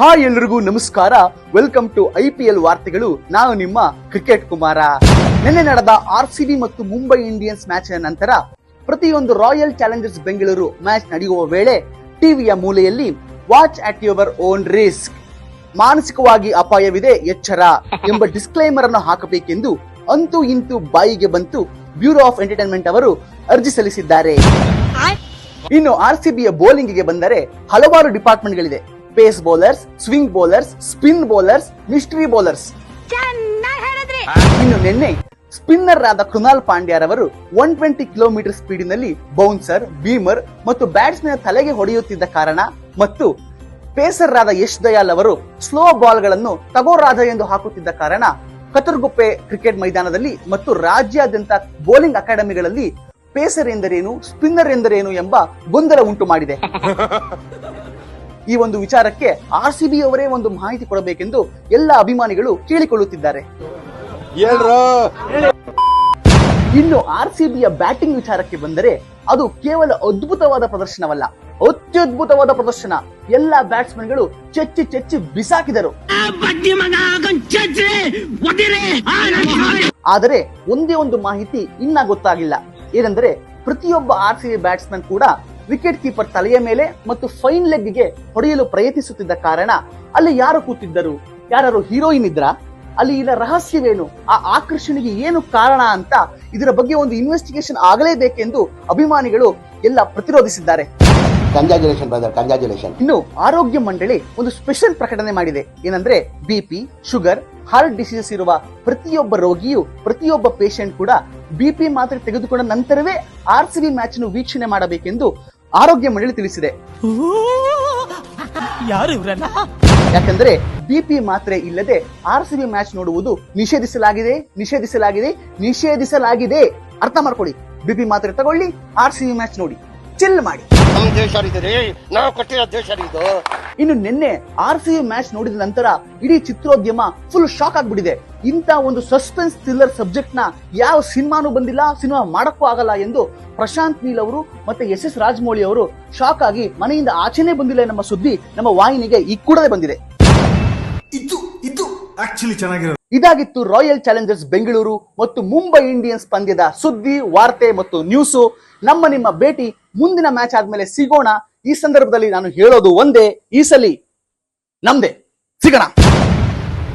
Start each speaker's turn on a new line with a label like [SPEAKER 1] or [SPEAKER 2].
[SPEAKER 1] Hi ಎಲ್ರಿಗೂ ನಮಸ್ಕಾರ. Welcome to I P L ವಾರ್ತೆಗಳು. ನಾನು ನಿಮ್ಮ ಕ್ರಿಕೆಟ್ ಕುಮಾರ. ನಿನ್ನೆ ನಡೆದ ಆರ್ ಸಿ ಬಿ ಮತ್ತು ಮುಂಬೈ ಇಂಡಿಯನ್ಸ್ ಮ್ಯಾಚ್ ನಂತರ ಪ್ರತಿಯೊಂದು ರಾಯಲ್ ಚಾಲೆಂಜರ್ಸ್ ಬೆಂಗಳೂರು ಮ್ಯಾಚ್ ನಡೆಯುವ ವೇಳೆ ಟಿವಿಯ ಮೂಲೆಯಲ್ಲಿ watch at your own risk ಮಾನಸಿಕವಾಗಿ ಅಪಾಯವಿದೆ ಎಚ್ಚರ ಎಂಬ ಡಿಸ್ಕ್ಲೈಮರ್ ಅನ್ನು ಹಾಕಬೇಕೆಂದು ಅಂತೂ ಇಂತೂ ಬಾಯಿಗೆ ಬಂತು ಬ್ಯೂರೋ ಆಫ್ ಎಂಟರ್ಟೈನ್ಮೆಂಟ್ ಅವರು ಅರ್ಜಿ ಸಲ್ಲಿಸಿದ್ದಾರೆ. ಇನ್ನು ಆರ್ ಸಿ ಬೌಲಿಂಗ್ಗೆ ಬಂದರೆ ಹಲವಾರು ಡಿಪಾರ್ಟ್ಮೆಂಟ್ಗಳಿದೆ pace bowlers swing bowlers spin bowlers mystery bowlers ಇನ್ನು ನಿನ್ನೆ ಸ್ಪಿನ್ನರ್ ಆದ ಕೃಣಾಲ್ ಪಾಂಡ್ಯರವರು ಒನ್ ಟ್ವೆಂಟಿ ಕಿಲೋಮೀಟರ್ ಸ್ಪೀಡಿನಲ್ಲಿ ಬೌನ್ಸರ್ ಬೀಮರ್ ಮತ್ತು ಬ್ಯಾಟ್ಸ್ಮನ್ ತಲೆಗೆ ಹೊಡೆಯುತ್ತಿದ್ದ ಕಾರಣ ಮತ್ತು ಪೇಸರ್ ಆದ ಯಶ್ ದಯಾಲ್ ಅವರು ಸ್ಲೋ ಬಾಲ್ಗಳನ್ನು ತಗೋರಾಜ ಎಂದು ಹಾಕುತ್ತಿದ್ದ ಕಾರಣ ಕತರ್ಗುಪ್ಪೆ ಕ್ರಿಕೆಟ್ ಮೈದಾನದಲ್ಲಿ ಮತ್ತು ರಾಜ್ಯಾದ್ಯಂತ ಬೌಲಿಂಗ್ ಅಕಾಡೆಮಿಗಳಲ್ಲಿ ಪೇಸರ್ ಎಂದರೇನು ಸ್ಪಿನ್ನರ್ ಎಂದರೇನು ಎಂಬ ಗೊಂದಲ ಉಂಟು ಮಾಡಿದೆ ಈ ಒಂದು ವಿಚಾರಕ್ಕೆ ಆರ್ ಸಿ ಬಿ ಅವರೇ ಒಂದು ಮಾಹಿತಿ ಕೊಡಬೇಕೆಂದು ಎಲ್ಲ ಅಭಿಮಾನಿಗಳು ಕೇಳಿಕೊಳ್ಳುತ್ತಿದ್ದಾರೆ. ಇನ್ನು ಆರ್ ಸಿ ಬಿಯ ಬ್ಯಾಟಿಂಗ್ ವಿಚಾರಕ್ಕೆ ಬಂದರೆ ಅದು ಕೇವಲ ಅದ್ಭುತವಾದ ಪ್ರದರ್ಶನವಲ್ಲ. ಅತ್ಯದ್ಭುತವಾದ ಪ್ರದರ್ಶನ. ಎಲ್ಲ ಬ್ಯಾಟ್ಸ್ಮನ್ಗಳು ಚೆಚ್ಚಿ ಚೆಚ್ಚಿ ಬಿಸಾಕಿದರು. ಆದರೆ ಒಂದೇ ಒಂದು ಮಾಹಿತಿ ಇನ್ನ ಗೊತ್ತಾಗಿಲ್ಲ. ಏನೆಂದರೆ ಪ್ರತಿಯೊಬ್ಬ ಆರ್ ಸಿ ಬಿ ಬ್ಯಾಟ್ಸ್ಮನ್ ಕೂಡ ವಿಕೆಟ್ ಕೀಪರ್ ತಲೆಯ ಮೇಲೆ ಮತ್ತು ಫೈನ್ ಲೆಗ್ಗೆ ಹೊಡೆಯಲು ಪ್ರಯತ್ನಿಸುತ್ತಿದ್ದ ಕಾರಣ ಅಲ್ಲಿ ಯಾರು ಕೂತಿದ್ದರು? ಯಾರು ಹೀರೋಯಿನ್ ಇದ್ರ? ಅಲ್ಲಿ ಇದರ ರಹಸ್ಯವೇನು? ಆ ಆಕರ್ಷಣೆಗೆ ಏನು ಕಾರಣ ಅಂತ ಇದರ ಬಗ್ಗೆ ಒಂದು ಇನ್ವೆಸ್ಟಿಗೇಷನ್ ಆಗಲೇಬೇಕೆಂದು ಅಭಿಮಾನಿಗಳು ಎಲ್ಲ ಪ್ರತಿರೋಧಿಸಿದ್ದಾರೆ.
[SPEAKER 2] ಕಂಗ್ರಾಚುಲೇಷನ್
[SPEAKER 1] ಇನ್ನು ಆರೋಗ್ಯ ಮಂಡಳಿ ಒಂದು ಸ್ಪೆಷಲ್ ಪ್ರಕಟಣೆ ಮಾಡಿದೆ. ಏನಂದ್ರೆ ಬಿಪಿ ಶುಗರ್ ಹಾರ್ಟ್ ಡಿಸೀಸಸ್ ಇರುವ ಪ್ರತಿಯೊಬ್ಬ ರೋಗಿಯು ಪ್ರತಿಯೊಬ್ಬ ಪೇಷಂಟ್ ಕೂಡ ಬಿಪಿ ಮಾತ್ರೆ ತೆಗೆದುಕೊಂಡ ನಂತರವೇ ಆರ್ ಸಿ ಬಿ ಮ್ಯಾಚ್ ಅನ್ನು ವೀಕ್ಷಣೆ ಮಾಡಬೇಕೆಂದು ಆರೋಗ್ಯ ಮಂಡಳಿ ತಿಳಿಸಿದೆ.
[SPEAKER 3] ಯಾರು ಬಿ
[SPEAKER 1] ಯಾಕಂದ್ರೆ ಬಿಪಿ ಮಾತ್ರೆ ಇಲ್ಲದೆ ಆರ್ ಸಿ ಬಿ ಮ್ಯಾಚ್ ನೋಡುವುದು ನಿಷೇಧಿಸಲಾಗಿದೆ ನಿಷೇಧಿಸಲಾಗಿದೆ ನಿಷೇಧಿಸಲಾಗಿದೆ. ಅರ್ಥ ಮಾಡ್ಕೊಳ್ಳಿ. ಬಿಪಿ ಮಾತ್ರೆ ತಗೊಳ್ಳಿ ಆರ್ ಸಿ ಬಿ ಮ್ಯಾಚ್ ನೋಡಿ. ಚಿಲ್ ಮಾಡಿ.
[SPEAKER 2] ನಮ್ ದೇಶ ರೀ ನಾವು ಕೊಟ್ಟಿರೋ ದೇಶ ರೀ ಇದು
[SPEAKER 1] ಇನ್ನು ನಿನ್ನೆ ಆರ್ ಸಿ ಮ್ಯಾಚ್ ನೋಡಿದ ನಂತರ ಇಡೀ ಚಿತ್ರೋದ್ಯಮ ಫುಲ್ ಶಾಕ್ ಆಗ್ಬಿಟ್ಟಿದೆ. ಇಂತ ಒಂದು ಸಸ್ಪೆನ್ಸ್ ಥ್ರಿಲ್ಲರ್ ಸಬ್ಜೆಕ್ಟ್ನ ಯಾವ ಸಿನಿಮಾನು ಬಂದಿಲ್ಲ ಸಿನಿಮಾ ಮಾಡಕ್ಕೂ ಆಗಲ್ಲ ಎಂದು ಪ್ರಶಾಂತ್ ನೀಲ್ ಅವರು ಮತ್ತೆ ಎಸ್ ಎಸ್ ರಾಜಮೌಳಿ ಅವರು ಶಾಕ್ ಆಗಿ ಮನೆಯಿಂದ ಆಚೆನೆ ಬಂದಿಲ್ಲ ನಮ್ಮ ಸುದ್ದಿ ನಮ್ಮ ವಾಹಿನಿಗೆ ಈ ಕೂಡಲೇ ಬಂದಿದೆ.
[SPEAKER 4] ಇದು ಇದು ಆಕ್ಚುಲಿ ಚೆನ್ನಾಗಿರೋದು.
[SPEAKER 1] ಇದಾಗಿತ್ತು ರಾಯಲ್ ಚಾಲೆಂಜರ್ಸ್ ಬೆಂಗಳೂರು ಮತ್ತು ಮುಂಬೈ ಇಂಡಿಯನ್ಸ್ ಪಂದ್ಯದ ಸುದ್ದಿ, ವಾರ್ತೆ ಮತ್ತು ನ್ಯೂಸು ನಮ್ಮ ನಿಮ್ಮ ಭೇಟಿ ಮುಂದಿನ ಮ್ಯಾಚ್ ಆದ್ಮೇಲೆ ಸಿಗೋಣ. ಈ ಸಂದರ್ಭದಲ್ಲಿ ನಾನು ಹೇಳೋದು ಒಂದೇ, ಈ ಸಲಿ ನಮ್ದೆ. ಸಿಗೋಣ.